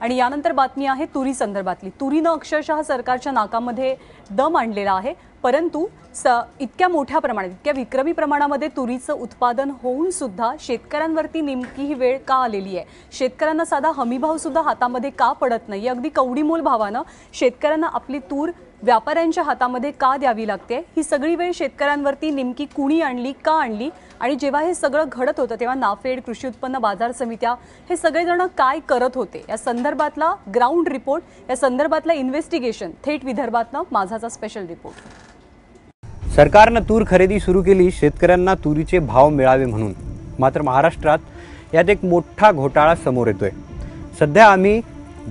आणि यानंतर बातमी आहे तुरी संदर्भातली. तुरीनं अक्षरशः सरकारच्या नाकामध्ये दम आणलेला आहे. परंतु स इतक्या मोठ्या प्रमाणात इतक्या विक्रमी प्रमाणामध्ये तुरीचं उत्पादन होऊन सुद्धा शेतकऱ्यांवरती नेमकी ही वेळ का आलेली आहे? शेतकऱ्यांना साधा हमीभाव सुद्धा हातामध्ये का पडत नाही? अगदी कवडीमोल भावानं शेतकऱ्यांना आपली तूर व्यापाऱ्यांच्या हातामध्ये का द्यावी लागते? ही सगळी वेळ शेतकऱ्यांवरती नेमकी कुणी आणली का आणली? आणि जेव्हा हे सगळं घडत होतं तेव्हा नाफेड कृषी उत्पन्न बाजार समित्या हे सगळेजण काय करत होते? या संदर्भातला ग्राउंड रिपोर्ट या संदर्भातलं इन्व्हेस्टिगेशन थेट विदर्भातनं माझाचा स्पेशल रिपोर्ट सरकारनं तूर खरेदी सुरू केली शेतकऱ्यांना तुरीचे भाव मिळावे म्हणून. मात्र महाराष्ट्रात यात एक मोठा घोटाळा समोर येतोय. सध्या आम्ही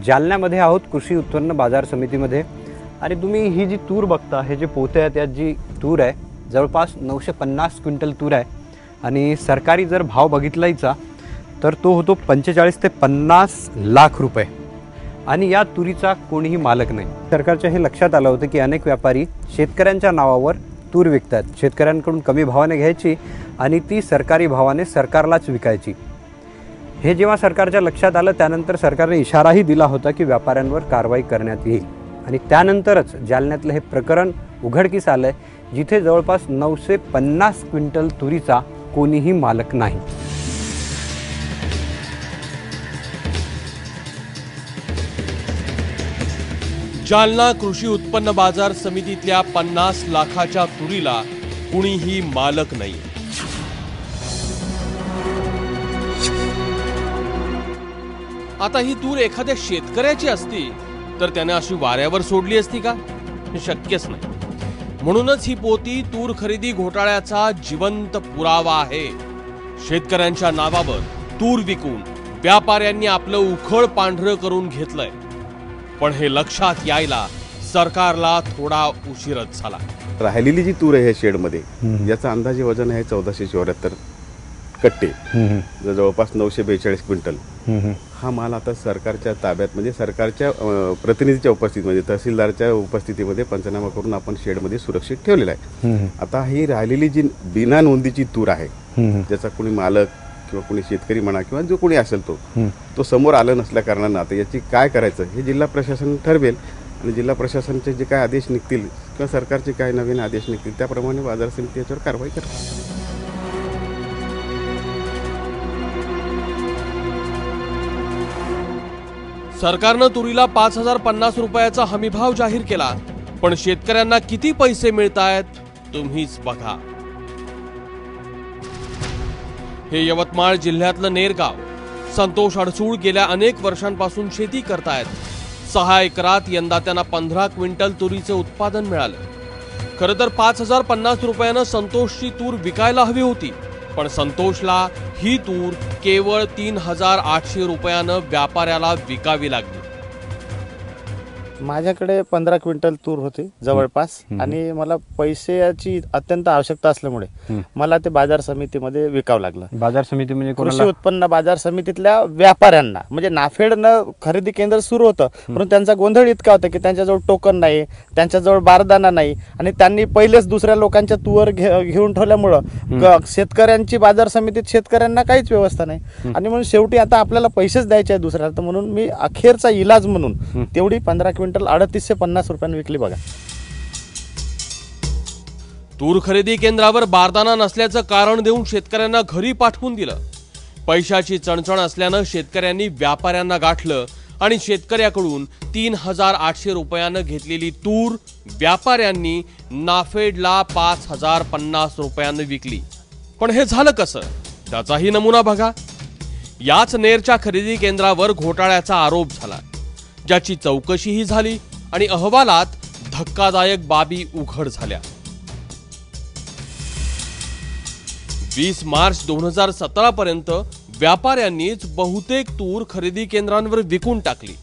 जालन्यामध्ये आहोत कृषी उत्पन्न बाजार समितीमध्ये. आणि तुम्ही ही जी तूर बघता हे जे पोते आहेत यात जी तूर आहे जवळपास नऊशे पन्नास क्विंटल तूर आहे. आणि सरकारी जर भाव बघितलायचा तर तो होतो पंचेचाळीस ते पन्नास लाख रुपये. आणि या तुरीचा कोणीही मालक नाही. सरकारच्या हे लक्षात आलं होतं की अनेक व्यापारी शेतकऱ्यांच्या नावावर तूर विकतात. शेतकऱ्यांकडून कमी भावाने घ्यायची आणि ती सरकारी भावाने सरकारलाच विकायची. हे जेव्हा सरकारच्या लक्षात आलं त्यानंतर सरकारने इशाराही दिला होता की व्यापाऱ्यांवर कारवाई करण्यात येईल. आणि त्यानंतरच जालन्यातलं हे प्रकरण उघडकीस आलंय जिथे जवळपास नऊशे पन्नास क्विंटल तुरीचा कोणीही मालक नाही. जालना कृषी उत्पन्न बाजार समितीतल्या पन्नास लाखाच्या तुरीला कुणीही मालक नाही. आता ही तूर एखाद्या शेतकऱ्याची असती तर त्याने अशी वाऱ्यावर सोडली असती का? हे शक्यच नाही. म्हणूनच ही पोती तूर खरेदी घोटाळ्याचा जिवंत पुरावा आहे. शेतकऱ्यांच्या नावावर तूर विकून व्यापाऱ्यांनी आपलं उखळ पांढरं करून घेतलंय. पण हे लक्षात यायला सरकारला थोडा उशीरच झाला. राहिलेली जी तूर आहे शेडमध्ये याचा अंदाजे वजन आहे चौदाशे चौऱ्याहत्तर कट्टे. ज- जवळपास नऊशे बेचाळीस क्विंटल. हा माल आता सरकारच्या ताब्यात म्हणजे सरकारच्या प्रतिनिधीच्या उपस्थितीमध्ये तहसीलदारच्या उपस्थितीमध्ये पंचनामा करून आपण शेडमध्ये सुरक्षित ठेवलेला आहे. आता ही राहिलेली जी बिना नोंदीची तूर आहे ज्याचा कोणी मालक किंवा कोणी शेतकरी म्हणा किंवा जो कोणी असेल तो तो समोर आलं नसल्या कारणानं आता याची काय करायचं हे जिल्हा प्रशासन ठरवेल आणि जिल्हा प्रशासनाचे जे काय आदेश निघतील किंवा सरकारचे काय नवीन आदेश निघतील त्याप्रमाणे बाजार समिती याच्यावर कारवाई करेल सरकारनं तुरीला पाच हजार पन्नास रुपयाचा हमीभाव जाहीर केला. पण शेतकऱ्यांना किती पैसे मिळतायत तुम्हीच बघा. हे यवतमाळ जिल्ह्यातलं नेरगाव. संतोष अडसूळ गेल्या अनेक वर्षांपासून शेती करतायत. सहा एकरात यंदा त्यांना पंधरा क्विंटल तुरीचं उत्पादन मिळालं. खरं तर पाच हजार पन्नास रुपयानं संतोषची तूर विकायला हवी होती. पण संतोषला ही तूर केवळ तीन हजार आठशे रुपयानं व्यापाऱ्याला विकावी लागली. माझ्याकडे पंधरा क्विंटल तूर होते जवळपास. आणि मला पैशाची अत्यंत आवश्यकता असल्यामुळे मला ते बाजार समितीमध्ये विकावं लागलं. बाजार समिती म्हणजे कृषी उत्पन्न बाजार समितीतल्या व्यापाऱ्यांना म्हणजे नाफेडनं खरेदी केंद्र सुरू होतं परंतु त्यांचा गोंधळ इतका होता की त्यांच्याजवळ टोकन नाही त्यांच्याजवळ बारदाना नाही आणि त्यांनी पहिलेच दुसऱ्या लोकांच्या तुवर घेऊन ठेवल्यामुळं शेतकऱ्यांची बाजार समितीत शेतकऱ्यांना काहीच व्यवस्था नाही. आणि म्हणून शेवटी आता आपल्याला पैसेच द्यायचे आहे दुसऱ्याला. तर म्हणून मी अखेरचा इलाज म्हणून तेवढी पंधरा क्विंटल क्विंटल अडतीसशे पन्नास रुपयांनी विकली बघा. तूर खरेदी केंद्रावर बारदाना नसल्याचं कारण देऊन शेतकऱ्यांना घरी पाठवून दिलं. पैशाची चणचण असल्यानं शेतकऱ्यांनी व्यापाऱ्यांना गाठलं आणि शेतकऱ्याकडून तीन हजार आठशे रुपयानं घेतलेली तूर व्यापाऱ्यांनी नाफेडला पाच हजार पन्नास रुपयानं विकली. पण हे झालं कसं? त्याचाही नमुना बघा. याच नेरच्या खरेदी केंद्रावर घोटाळ्याचा आरोप झाला. ज्याची चौकशीही झाली आणि अहवालात धक्कादायक बाबी उघड झाल्या. वीस मार्च दोन हजार सतरा पर्यंत व्यापाऱ्यांनीच बहुतेक तूर खरेदी केंद्रांवर विकून टाकली.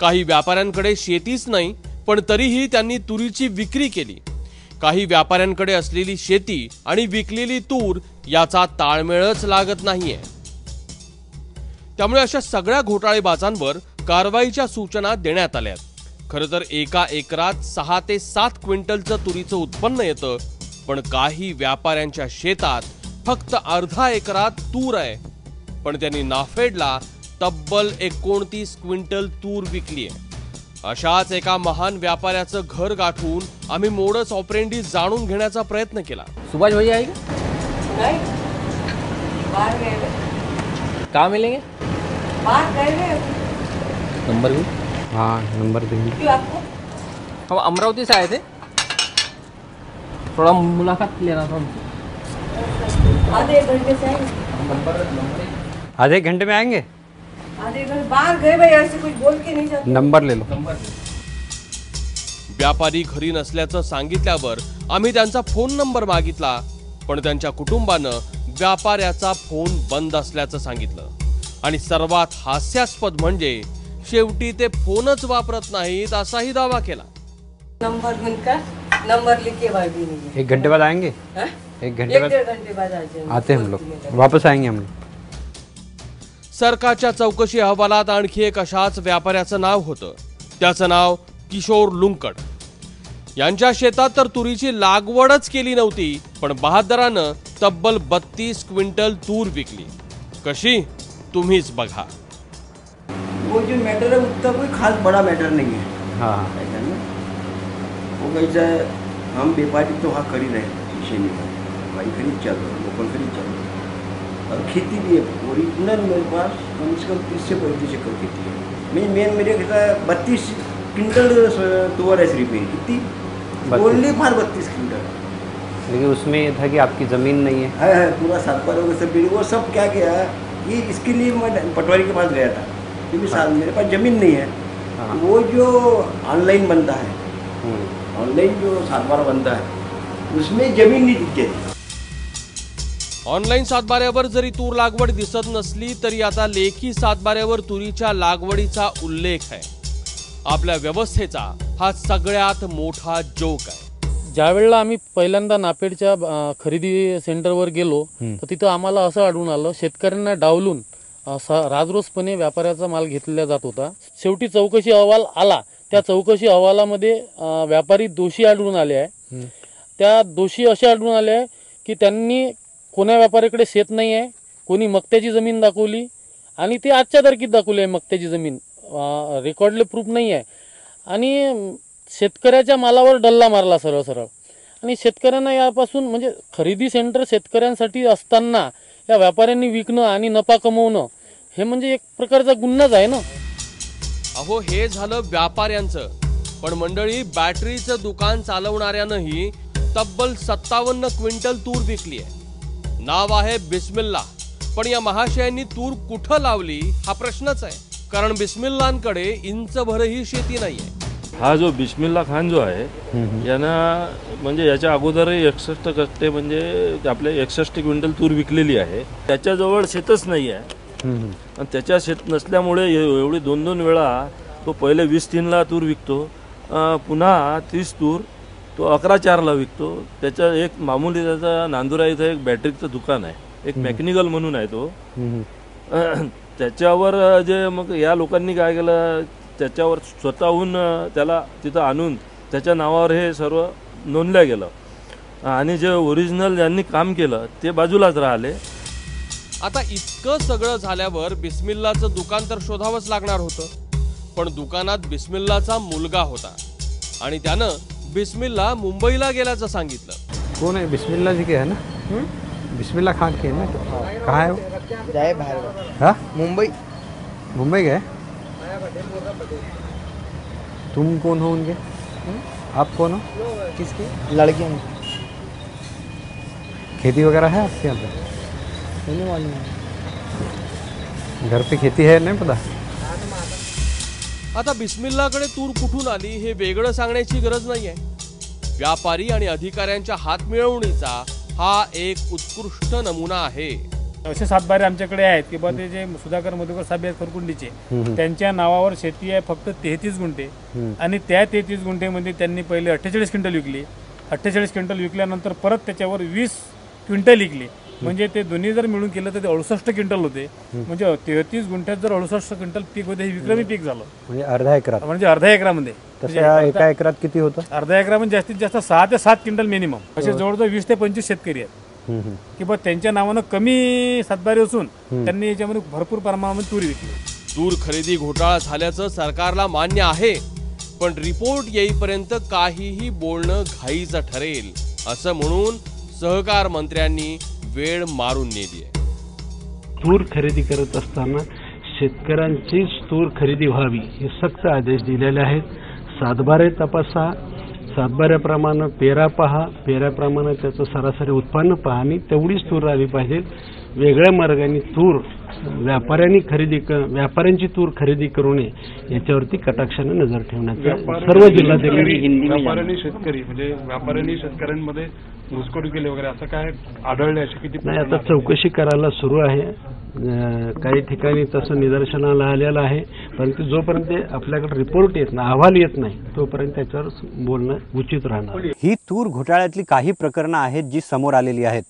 काही व्यापाऱ्यांकडे शेतीच नाही पण तरीही त्यांनी तुरीची विक्री केली. काही व्यापाऱ्यांकडे असलेली शेती आणि विकलेली तूर याचा ताळमेळच लागत नाहीये. त्यामुळे अशा सगळ्या घोटाळेबाजांवर कारवाईच्या सूचना देण्यात आल्या. खरं तर एका एकरात सहा ते सात क्विंटलचं तुरीचं उत्पन्न येतं पण काही व्यापाऱ्यांच्या शेतात फक्त अर्धा एकरात तूर आहे. पण त्यांनी नाफेडला तब्बल एकोणतीस क्विंटल तूर विकली आहे अशाच एका महान व्यापाऱ्याचं घर गाठून आम्ही मोडस ऑपरेंडी जाणून घेण्याचा प्रयत्न केला. सुभाष भैया गए हुए। कहाँ मिलेंगे? बाहर गए हुए। नंबर भी हाँ नंबर देंगे क्यों आपको? हम अमरावती से आए थे थोड़ा मुलाकात लेना था हमसे आधे एक घंटे से आएंगे? आधे एक. घंटे में आएंगे? आधे घंटे बाहर गए भाई ऐसे कुछ बोल के नहीं जाते। नंबर ले लो. व्यापारी घरी नसल्याचं सांगितल्यावर आम्ही त्यांचा फोन नंबर मागितला पण त्यांच्या कुटुंबानं व्यापाऱ्याचा फोन बंद असल्याचं सांगितलं. आणि सर्वात हास्यास्पद म्हणजे शेवटी ते फोनच वापरत नाहीत असाही दावा केला. नंबर उनका नंबर लिख भी नहीं. है एक घंटे बाद आएंगे? हाँ? एक घंटे एक बाद? डेढ़ घंटे बाद आ जाएंगे. आते हैं हम लोग। वापस आएंगे हम लोग। सरकारच्या चौकशी अहवालात आणखी एक अशाच व्यापाऱ्याचं नाव होतं. त्याचं नाव किशोर लुंकड यांच्या शेतात तर तुरीची लागवडच केली नव्हती पण बहादरानं तब्बल बत्तीस क्विंटल तूर विकली. कशी? तुम्हीच बघा. वो जो मैटर है उतना कोई खास बड़ा मैटर नहीं है। हाँ। हाँ ऐसा ना वो कैसा है हम व्यापारी तो वहाँ खरीद रहे पीछे नहीं भाई खरीद चल लोकल खरीद चल और खेती भी है ओरिजिनल मेरे पास कम से कम तीस से पैंतीस एकड़ खेती है। मैं मेन मेरे कैसा है बत्तीस क्विंटल तुअर है सिर्फ़ मेरी। कितनी। ओनली फार बत्तीस क्विंटल। लेकिन उसमें ये था कि आपकी ज़मीन नहीं है। है है पूरा सात पर हो सब बिल्डिंग वो सब क्या किया ये इसके लिए मैं पटवारी के पास गया था। क्योंकि साल मेरे पास ज़मीन नहीं है। हाँ। वो जो ऑनलाइन बनता है। ऑनलाइन जो सातबारा बनता है उसमें ज़मीन नहीं दिखती। ऑनलाईन सातबाऱ्यावर जरी तूर लागवड दिसत नसली तरी आता लेखी सातबाऱ्यावर तुरीच्या लागवडीचा उल्लेख आहे. आपल्या व्यवस्थेचा हा सगळ्यात मोठा जोक आहे. ज्या वेळेला आम्ही पहिल्यांदा नापेडच्या खरेदी सेंटरवर गेलो तर तिथं आम्हाला असं आढळून आलं शेतकऱ्यांना डावलून अ, स- राजरोसपणे व्यापाऱ्याचा माल घेतला जात होता. शेवटी चौकशी अहवाल आला. त्या चौकशी अहवालामध्ये व्यापारी दोषी आढळून आले आहे. त्या दोषी असे आढळून आले आहे की त्यांनी कोण्या व्यापाऱ्याकडे शेत नाही आहे कोणी मक्त्याची जमीन दाखवली आणि ते आजच्या तारखेत दाखवली आहे मक्त्याची जमीन. रेकॉर्डले प्रूफ नाही आहे. आणि शेतकऱ्याच्या मालावर डल्ला मारला सरळ सरळ. आणि शेतकऱ्यांना यापासून म्हणजे खरेदी सेंटर शेतकऱ्यांसाठी असताना या व्यापाऱ्यांनी विकणं आणि नफा कमवणं हे म्हणजे एक प्रकारचा गुन्हाच आहे ना? अहो हे झालं व्यापाऱ्यांचं. पण मंडळी बॅटरीचं दुकान चालवणाऱ्यानंही तब्बल सत्तावन्न क्विंटल तूर विकली आहे. नाव आहे बिस्मिल्ला. पण या महाशयांनी तूर कुठं लावली हा प्रश्नच आहे. कारण बिस्मिल्लांकडे इंचभरही शेती नाहीये. हा जो बिस्मिल्ला खान जो आहे यानं म्हणजे याच्या अगोदरही एकसष्ट कट्टे म्हणजे आपले एकसष्ट क्विंटल तूर विकलेली आहे. त्याच्याजवळ शेतच नाही आहे. आणि त्याच्या शेत नसल्यामुळे एव- एवढी दोन दोन वेळा तो पहिले वीस तीनला तूर विकतो. पुन्हा तीस तूर तो अकरा चारला विकतो. त्याच्या एक मामूली त्याचा नांदुरा इथं एक बॅटरीचं दुकान आहे. एक मेकॅनिकल म्हणून आहे तो. त्याच्यावर जे मग या लोकांनी काय केलं त्याच्यावर स्वतःहून त्याला तिथं आणून त्याच्या नावावर हे सर्व नोंदल्या गेलं. आणि जे ओरिजिनल ज्यांनी काम केलं ते बाजूलाच राहिले. आता इतकं सगळं झाल्यावर बिस्मिल्लाचं दुकान तर शोधावंच लागणार होतं. पण दुकानात बिस्मिल्लाचा मुलगा होता. आणि त्यानं बिस्मिल्ला मुंबईला गेल्याचं सांगितलं. कौन है बिस्मिल्ला जी के है ना? बिस्मिल्ला खान के है ना? हाँ. मुंबई. मुंबई गए तुम कौन हो उनके? आप कौन हो? किसके? लड़के हैं। खेती वगैरह है आपके यहाँ पे? घर पे खेती है नहीं पता? आता बिस्मिल्लाकडे तूर कुठून आली हे वेगळं सांगण्याची गरज नाहीये. व्यापारी आणि अधिकाऱ्यांच्या हात मिळवणीचा हा एक उत्कृष्ट नमुना आहे. असे सातबारे आमच्याकडे आहेत की बा ते जे सुधाकर मधुकर साहेब आहेत खरकुंडीचे त्यांच्या नावावर शेती आहे फक्त तेहतीस गुंठे. आणि त्या तेहतीस गुंठेमध्ये त्यांनी पहिले अठ्ठेचाळीस क्विंटल विकली. अठ्ठेचाळीस क्विंटल विकल्यानंतर परत त्याच्यावर वीस क्विंटल विकली. म्हणजे ते दोन्ही जर मिळून केलं तर ते अडुसष्ट क्विंटल होते. म्हणजे तेहतीस गुंठ्यात जर अडुसष्ट क्विंटल पीक होते हे विक्रमी पीक झालं. म्हणजे अर्धा एकरात. म्हणजे अर्ध्या एकरामध्ये. म्हणजे एका एकरात किती होतं? अर्ध्या एकरामध्ये जास्तीत जास्त सहा ते सात क्विंटल मिनिमम. असे जवळजवळ वीस ते पंचवीस शेतकरी आहेत. की बा त्यांच्या नावानं कमी सातबारी असून त्यांनी याच्यामध्ये भरपूर प्रमाणामध्ये तुरी विकली. तूर खरेदी घोटाळा झाल्याचं सरकारला मान्य आहे. पण रिपोर्ट येईपर्यंत काहीही बोलणं घाईचं ठरेल असं म्हणून सहकार मंत्र्यांनी वेळ मारून नेली आहे तूर खरेदी करत असताना शेतकऱ्यांचीच तूर खरेदी व्हावी हे सक्त आदेश दिलेले आहेत. सातबारे तपासा सातबाऱ्याप्रमाणे पेरा पहा पेऱ्याप्रमाणे त्याचं सरासरी उत्पन्न पहा आणि तेवढीच तूर आली पाहिजे. वेगळ्या मार्गाने तूर व्यापाऱ्यांनी खरेदी व्यापाऱ्यांची तूर खरेदी करू नये याच्यावरती कटाक्षाने नजर ठेवण्याचा सर्व जिल्हाधिकारी व्यापारी आणि शेतकरी म्हणजे व्यापाऱ्यांनी शेतकऱ्यांमध्ये घुसखोरी केली वगैरे असं काय आढळले असे किती नाही आता चौकशी करायला सुरू आहे. काही ठिकाणी तसं निदर्शनाला आलेलं आहे परंतु जोपर्यंत आपल्याकडे रिपोर्ट येत नाही अहवाल येत नाही तोपर्यंत त्याच्यावर बोलणं उचित राहणार. ही तूर घोटाळ्यातली काही प्रकरणं आहेत जी समोर आलेली आहेत.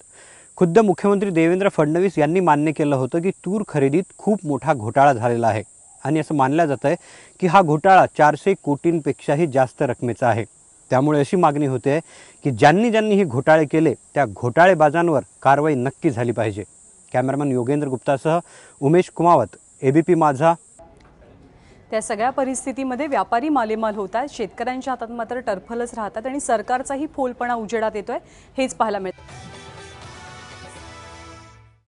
खुद्द मुख्यमंत्री देवेंद्र फडणवीस यांनी मान्य केलं होतं की तूर खरेदीत खूप मोठा घोटाळा झालेला आहे. आणि असं मानलं जात आहे की हा घोटाळा चारशे कोटींपेक्षाही जास्त रकमेचा आहे. त्यामुळे अशी मागणी होते की ज्यांनी ज्यांनी हे घोटाळे केले त्या घोटाळेबाजांवर कारवाई नक्की झाली पाहिजे. कॅमेरामन योगेंद्र गुप्तासह उमेश कुमावत एबीपी माझा. त्या सगळ्या परिस्थितीमध्ये व्यापारी मालेमाल होतात. शेतकऱ्यांच्या हातात मात्र टर्फलच राहतात आणि सरकारचाही फोलपणा उजेडात येतोय हेच पाहायला मिळतं.